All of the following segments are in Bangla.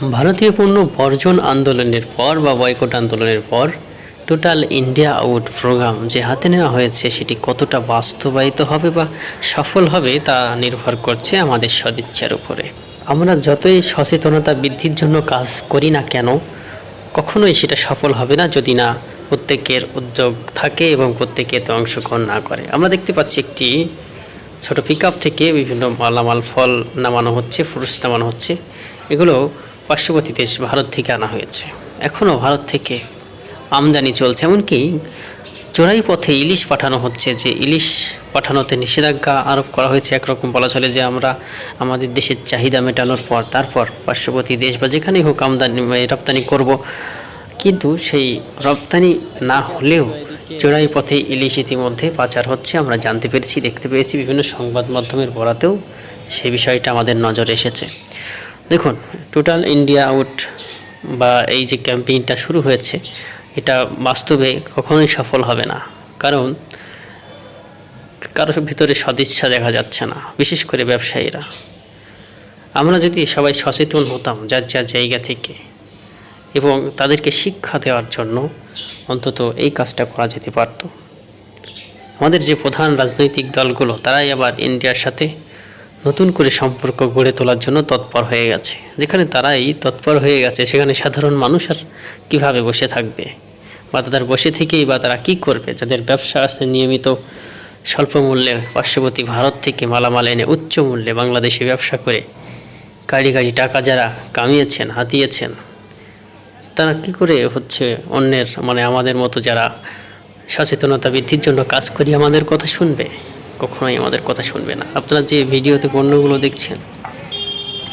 ভারতীয় পণ্য বর্জন আন্দোলনের পর বা বয়কট আন্দোলনের পর টোটাল ইন্ডিয়া আউট প্রোগ্রাম যে হাতে নেওয়া হয়েছে সেটি কতটা বাস্তবায়িত হবে বা সফল হবে তা নির্ভর করছে আমাদের সদিচ্ছার উপরে। আমরা যতই সচেতনতা বৃদ্ধির জন্য কাজ করি না কেন, কখনোই সেটা সফল হবে না যদি না প্রত্যেকের উদ্যোগ থাকে এবং প্রত্যেকে এতে অংশগ্রহণ না করে। আমরা দেখতে পাচ্ছি একটি ছোট পিক থেকে বিভিন্ন মালামাল ফল নামানো হচ্ছে, ফ্রুটস নামানো হচ্ছে। এগুলো পার্শ্ববর্তী দেশ ভারত থেকে আনা হয়েছে। এখনও ভারত থেকে আমদানি চলছে। এমনকি চোরাই পথে ইলিশ পাঠানো হচ্ছে যে ইলিশ পাঠানোতে নিষেধাজ্ঞা আরোপ করা হয়েছে। একরকম বলা চলে যে আমরা আমাদের দেশের চাহিদা মেটানোর পর, তারপর পার্শ্ববর্তী দেশ বা যেখানেই হোক আমদানি রপ্তানি করব। কিন্তু সেই রপ্তানি না হলেও চোরাই পথে ইলিশ ইতিমধ্যে পাচার হচ্ছে। আমরা জানতে পেরেছি, দেখতে পেয়েছি বিভিন্ন সংবাদ মাধ্যমের বরাতেও সেই বিষয়টা আমাদের নজরে এসেছে। দেখুন টোটাল ইন্ডিয়া আউট বা এই যে ক্যাম্পেইনটা শুরু হয়েছে, এটা বাস্তবে কখনোই সফল হবে না। কারণ, কারোর ভিতরে সদিচ্ছা দেখা যাচ্ছে না, বিশেষ করে ব্যবসায়ীরা। আমরা যদি সবাই সচেতন হতাম যার যার জায়গা থেকে, এবং তাদেরকে শিক্ষা দেওয়ার জন্য অন্তত এই কাজটা করা যেতে পারত। আমাদের যে প্রধান রাজনৈতিক দলগুলো, তারাই আবার ইন্ডিয়ার সাথে নতুন করে সম্পর্ক গড়ে তোলার জন্য তৎপর হয়ে গেছে। যেখানে তারাই তৎপর হয়ে গেছে, সেখানে সাধারণ মানুষ আর কীভাবে বসে থাকবে? বা তাদের বসে থেকেই বা তারা কী করবে? যাদের ব্যবসা আছে নিয়মিত স্বল্প মূল্যে, পার্শ্ববর্তী ভারত থেকে মালামাল এনে উচ্চ মূল্যে বাংলাদেশে ব্যবসা করে গাড়ি গাড়ি, টাকা যারা কামিয়েছেন, হাতিয়েছেন, তারা কি করে হচ্ছে অন্যের মানে আমাদের মতো যারা সচেতনতা বৃদ্ধির জন্য কাজ করি, আমাদের কথা শুনবে? কখনোই আমাদের কথা শুনবে না। আপনারা যে ভিডিওতে পণ্যগুলো দেখছেন,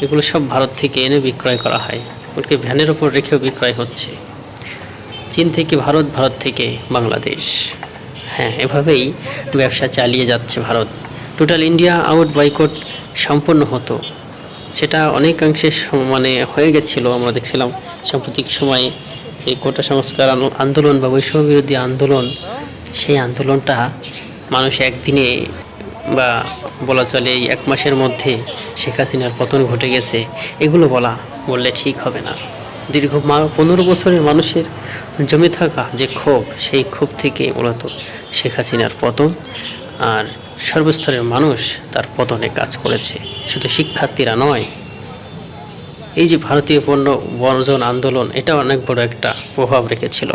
এগুলো সব ভারত থেকে এনে বিক্রয় করা হয়। ওকে ভ্যানের ওপর রেখেও বিক্রয় হচ্ছে। চীন থেকে ভারত ভারত থেকে বাংলাদেশ। হ্যাঁ এভাবেই ব্যবসা চালিয়ে যাচ্ছে Bharat. Total India out boycott সম্পন্ন হতো। সেটা অনেকাংশে মানে হয়ে গেছিল, আমরা দেখছিলাম। সাম্প্রতিক সময়ে যে কোটা সংস্কার আন্দোলন বা বৈষম্য বিরোধী আন্দোলন, সেই আন্দোলনটা মানুষ একদিনে বা বলা চলে এই এক মাসের মধ্যে শেখ হাসিনার পতন ঘটে গেছে, এগুলো বলা বললে ঠিক হবে না। দীর্ঘ পনেরো বছরের মানুষের জমে থাকা যে ক্ষোভ, সেই ক্ষোভ থেকে মূলত শেখ হাসিনার পতন আর সর্বস্তরের মানুষ তার পতনে কাজ করেছে। শুধু শিক্ষার্থীরা নয়, এই যে ভারতীয় পণ্য বর্জন আন্দোলন এটা অনেক বড় একটা প্রভাব রেখেছিল।